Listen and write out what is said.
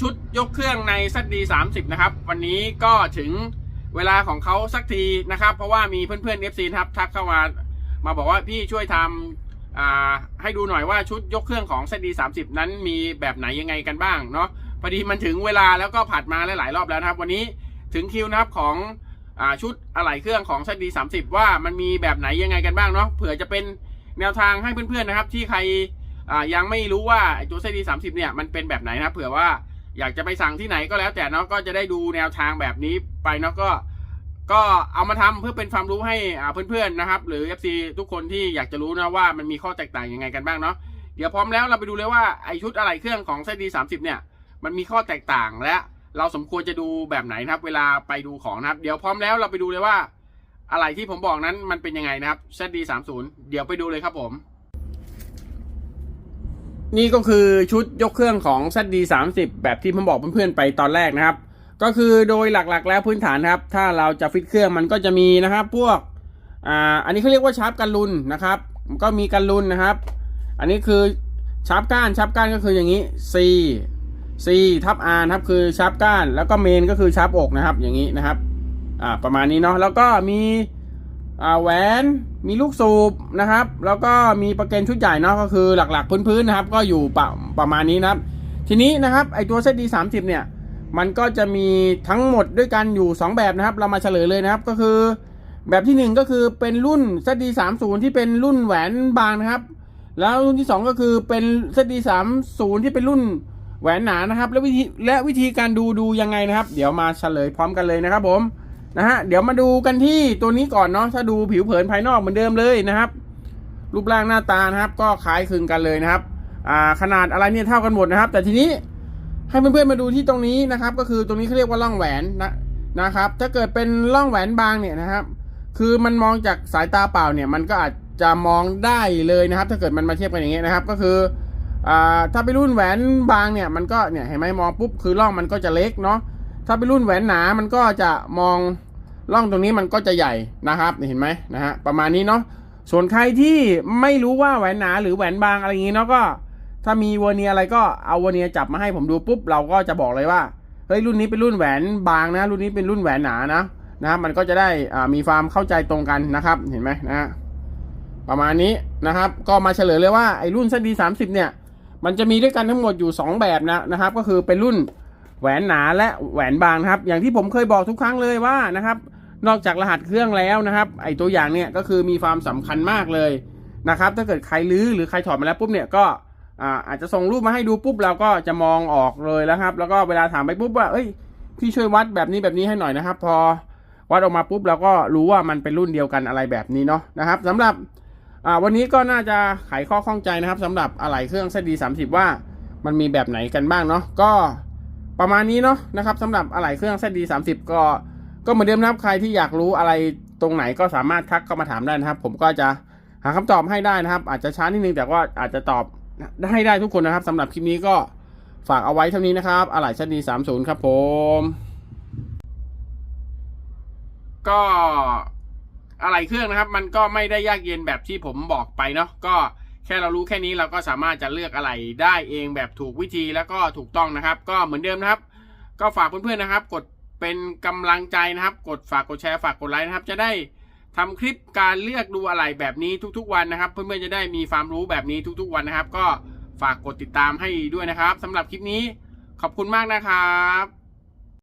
ชุดยกเครื่องในซัดดี30นะครับ วันนี้ก็ถึงเวลาของเขาสักทีนะครับ เพราะว่ามีเพื่อนๆ FC นะครับทักเข้ามามาบอกว่าพี่ช่วยทำให้ดูหน่อยว่าชุดยกเครื่องของซัดดี30นั้นมีแบบไหนยังไงกันบ้างเนาะพอดีมันถึงเวลาแล้วก็ผัดมาหลายๆรอบแล้วนะครับ วันนี้ถึงคิวนะครับของอชุดอะไหล่เครื่องของซัดดี30ว่ามันมีแบบไหนยังไงกันบ้างเนาะเผื่อจะเป็นแนวทางให้เพื่อนๆนะครับ ที่ใครยังไม่รู้ว่าไอ้ตัวเซดีสามสิบเนี่ยมันเป็นแบบไหนนะเผื่อว่า อยากจะไปสั่งที่ไหนก็แล้วแต่เนาะก็จะได้ดูแนวทางแบบนี้ไปเนาะก็ ก็เอามาทำเพื่อเป็นความรู้ให้อ่าเพื่อนๆนะครับ หรือ FC ทุกคนที่อยากจะรู้นะว่ามันมีข้อแตกต่างยังไงกันบ้างเนาะเดี๋ยวพร้อมแล้วเราไปดูเลยว่าไอชุดอะไหล่เครื่องของเซดีสามสิบเนี่ย มันมีข้อแตกต่างและเราสมควรจะดูแบบไหนนะครับ เวลาไปดูของนะครับ เดี๋ยวพร้อมแล้วเราไปดูเลยว่า อะไรที่ผมบอกนั้นมันเป็นยังไงนะครับ ZD30 เดี๋ยวไปดูเลยครับผม นี่ก็คือชุดยกเครื่องของ ZD30 แบบที่ผมบอกเพื่อนๆไปตอนแรกนะครับ ก็คือโดยหลักๆแล้วพื้นฐานครับ ถ้าเราจะฟิตเครื่องมันก็จะมีนะครับ พวกอ่าอันนี้เขาเรียกว่าชาร์ปกันลุนนะครับ ก็มีกันลุนนะครับ อันนี้คือชาร์ปก้านชาร์ปก้านก็คืออย่างนี้ C C ทับ R ครับคือชาร์ปก้าน แล้วก็เมนก็คือชาร์ปอกนะครับ อย่างนี้นะครับอ่าประมาณนี้เนาะแล้วก็มี แหวนมีลูกสูบนะครับ แล้วก็มีประเกนชุดใหญ่เนาะก็คือหลักๆพื้นๆนะครับ ก็อยู่ประประมาณนี้นะครับ ทีนี้นะครับไอตัวเซตดีสามสิบเนี่ย มันก็จะมีทั้งหมดด้วยกันอยู่ 2 แบบนะครับ เรามาเฉลยเลยนะครับ ก็คือ แบบที่ 1 ก็คือเป็นรุ่น ZD 3 0ที่เป็นรุ่นแหวนบางนะครับ แล้วรุ่นที่ 2 ก็คือเป็น ZD 3 0ที่เป็นรุ่นแหวนหนานะครับ และวิธีและวิธีการดูดูยังไงนะครับ เดี๋ยวมาเฉลยพร้อมกันเลยนะครับผม นะฮะเดี๋ยวมาดูกันที่ตัวนี้ก่อนเนาะถ้าดูผิวเผินภายนอกเหมือนเดิมเลยนะครับ รูปร่างหน้าตานะครับ ก็คล้ายคลึงกันเลยนะครับอ่าขนาดอะไรเนี่ยเท่ากันหมดนะครับ แต่ทีนี้ให้เพื่อนๆมาดูที่ตรงนี้นะครับ ก็คือตรงนี้เขาเรียกว่าร่องแหวนนะนะครับ ถ้าเกิดเป็นร่องแหวนบางเนี่ยนะครับ คือมันมองจากสายตาเปล่าเนี่ย มันก็อาจจะมองได้เลยนะครับ ถ้าเกิดมันมาเทียบกันอย่างเงี้ยนะครับ ก็คืออ่าถ้าเป็นรุ่นแหวนบางเนี่ย มันก็เนี่ยเห็นไหมมองปุ๊บคือร่องมันก็จะเล็กเนาะ ถ้าเป็นรุ่นแหวนหนา มันก็จะมองร่องตรงนี้มันก็จะใหญ่นะครับเห็นไหมนะฮะประมาณนี้เนาะส่วนใครที่ไม่รู้ว่าแหวนหนาหรือแหวนบางอะไรอย่างงี้เนาะก็ ถ้ามีเวอร์เนียอะไรก็เอาเวอร์เนียจับมาให้ผมดูปุ๊บเราก็จะบอกเลยว่าเฮ้ยรุ่นนี้เป็นรุ่นแหวนบางนะ รุ่นนี้เป็นรุ่นแหวนหนานะนะครับมันก็จะได้อ่ามีความเข้าใจตรงกันนะครับเห็นไหมนะฮะประมาณนี้นะครับ ก็มาเฉลยเลยว่าไอ้รุ่น ZD 30เนี่ย มันจะมีด้วยกันทั้งหมดอยู่ 2 แบบนะนะครับ ก็คือเป็นรุ่น แหวนหนาและแหวนบางนะครับ อย่างที่ผมเคยบอกทุกครั้งเลยว่านะครับ นอกจากรหัสเครื่องแล้วนะครับ ไอตัวอย่างเนี่ยก็คือมีความสำคัญมากเลยนะครับ ถ้าเกิดใครลื้อหรือใครถอดมาแล้วปุ๊บเนี่ยก็อาอาจจะส่งรูปมาให้ดูปุ๊บเราก็จะมองออกเลยแล้วครับ แล้วก็เวลาถามไปปุ๊บว่า เอ้ยพี่ช่วยวัดแบบนี้แบบนี้ให้หน่อยนะครับ พอวัดออกมาปุ๊บเราก็รู้ว่ามันเป็นรุ่นเดียวกันอะไรแบบนี้เนาะนะครับสำหรับวันนี้ก็น่าจะไขข้อข้องใจนะครับสำหรับอะไหล่เครื่องเซดีสามสิบว่ามันมีแบบไหนกันบ้างเนาะก็ ประมาณนี้เนาะนะครับสำหรับอะไหล่เครื่องเซดีสามสิบก็ก็เหมือนเดิมนะครับใครที่อยากรู้อะไรตรงไหนก็สามารถทักเข้ามาถามได้นะครับ ผมก็จะหาคำตอบให้ได้นะครับ อาจจะช้านิดนึงแต่ว่าอาจจะตอบให้ได้ทุกคนนะครับสำหรับคลิปนี้ก็ฝากเอาไว้เท่านี้นะครับอะไหล่ชั้นดีสามศูนย์ครับผม ก็อะไหล่เครื่องนะครับ มันก็ไม่ได้ยากเย็นแบบที่ผมบอกไปเนาะก็ แค่เรารู้แค่นี้เราก็สามารถจะเลือกอะไหล่ได้เองแบบถูกวิธีแล้วก็ถูกต้องนะครับ ก็เหมือนเดิมนะครับ ก็ฝากเพื่อนๆนะครับ กดเป็นกำลังใจนะครับ กดฝากกดแชร์ฝากกดไลค์นะครับ จะได้ทำคลิปการเลือกดูอะไหล่แบบนี้ทุกๆวันนะครับ เพื่อนๆจะได้มีความรู้แบบนี้ทุกๆวันนะครับ ก็ฝากกดติดตามให้ด้วยนะครับสำหรับคลิปนี้ขอบคุณมากนะครับ